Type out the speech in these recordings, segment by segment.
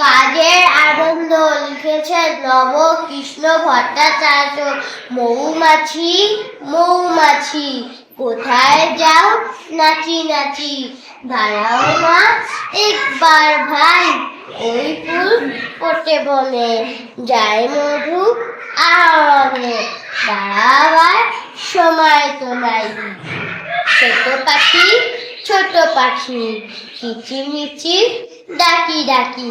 কাজের আনন্দ লিখেছেন নব কৃষ্ণ ভট্টাচার্য। মৌমাছি মৌমাছি, কোথায় যাও নাচি নাচি? দাঁড়াও মা, একবার ভাই ওই ফুল পটে বনে, যায় মধু আহরণে দাঁড়াবার সময় তো নাই ছোট পাখি ছোট পাখি কিচিমিচি ডাকি ডাকি,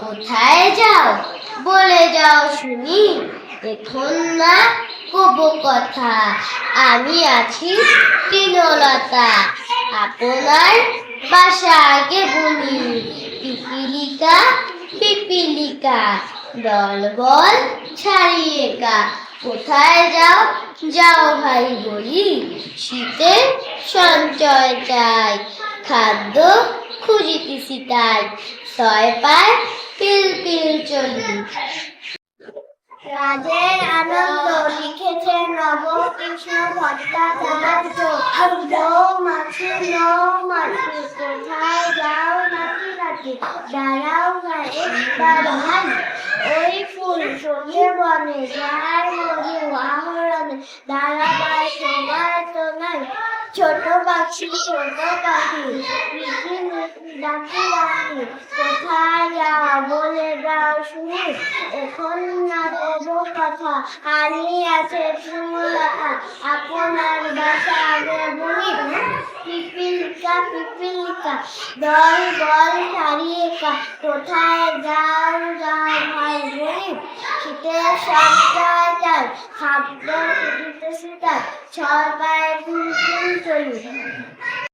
কোথায় যাও? বলে যাও শুনি এখন না কব কথা। আমি আছি তৃণলতা, আপনার বাসা আগে বলি। পিপিলিকা পিপিলিকা, দল বল ছাড়িয়ে গা। কোথায় যাও? যাও ভাই বলি শীতে সঞ্চয় চাই। খাদ্য খুঁজিতেছি তাই। ছয় পায় পিল পিল চলি। রাজের আনন্দ লিখেছে নবকৃষ্ণ ভট্টাচার্য। মাছি মাছি কোথায় যাও নাকি নাকি দাঁড়াও না একবার ওই ফুল সঙ্গে বনে, যার মধু আহরণে। দাঁড়াবার সময় তো নাই ছোট পাখি ছোট পাখি। মিঠি ডাকি ডাকি কোথায় যাওয়া বলে যাও শুনি। এখন না কব কথা আমি আছে আপনার বাসা আগে বলি। পিপিলিকা পিপিলিকা, দল বল ছাড়িয়ে কোথায় যাও যাও ভাই বলি। শীতের সঞ্চয় চাই খাদ্য ছয় পায়ে চলি।